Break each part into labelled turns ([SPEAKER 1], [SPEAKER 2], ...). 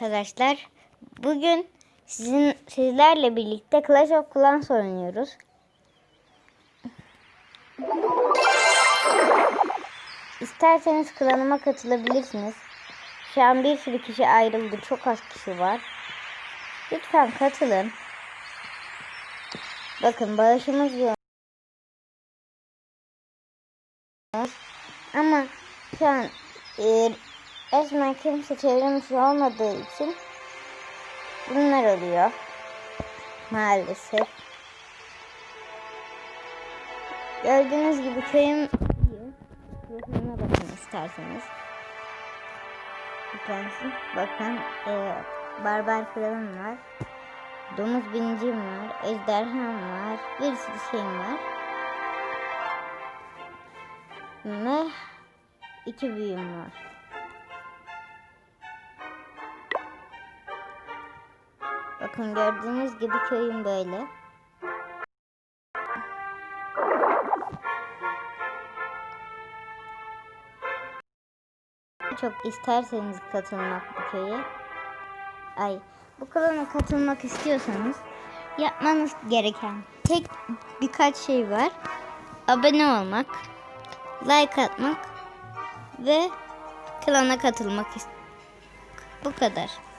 [SPEAKER 1] arkadaşlar. Bugün sizin sizlerle birlikte Clash of Clans oynuyoruz. İsterseniz klanıma katılabilirsiniz. Şu an bir sürü kişi ayrıldı. Çok az kişi var. Lütfen katılın. Bakın bağışımız yok. Ama şu an e, resmen kimse çevrimiçi olmadığı için bunlar oluyor. Maalesef. Gördüğünüz gibi köyüm iyi. Profiline bakın isterseniz. Tanesi. Bakın e, barbar kralım var. Domuz binicim var. Ejderham var. Bir sürü şeyim var. Ve iki büyüm var. Bakın gördüğünüz gibi köyüm böyle. Çok isterseniz katılmak bu köye. Ay bu klana katılmak istiyorsanız yapmanız gereken tek birkaç şey var. Abone olmak, like atmak ve klana katılmak Bu kadar.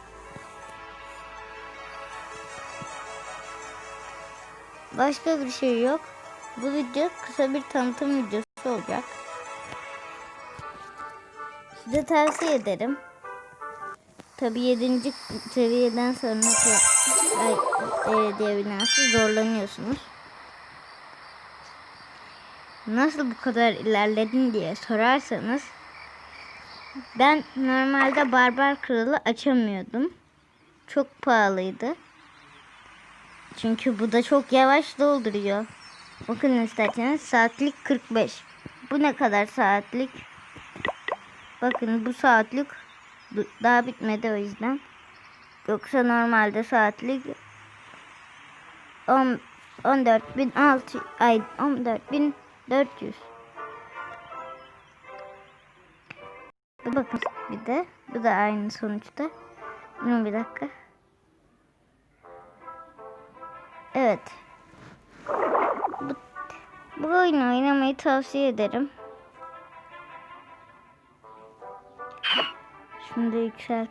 [SPEAKER 1] Başka bir şey yok. Bu video kısa bir tanıtım videosu olacak. Size tavsiye ederim. Tabi 7. seviyeden sonra ay, e, diye binası zorlanıyorsunuz. Nasıl bu kadar ilerledin diye sorarsanız ben normalde barbar kralı açamıyordum. Çok pahalıydı. Çünkü bu da çok yavaş dolduruyor. Bakın isterseniz saatlik 45. Bu ne kadar saatlik? Bakın bu saatlik daha bitmedi o yüzden. Yoksa normalde saatlik 10 14.600 ay 14.400. Bu bakın bir de bu da aynı sonuçta. Bunu bir dakika. Evet. Bu, bu oyunu oynamayı tavsiye ederim. Şunu da yükselt.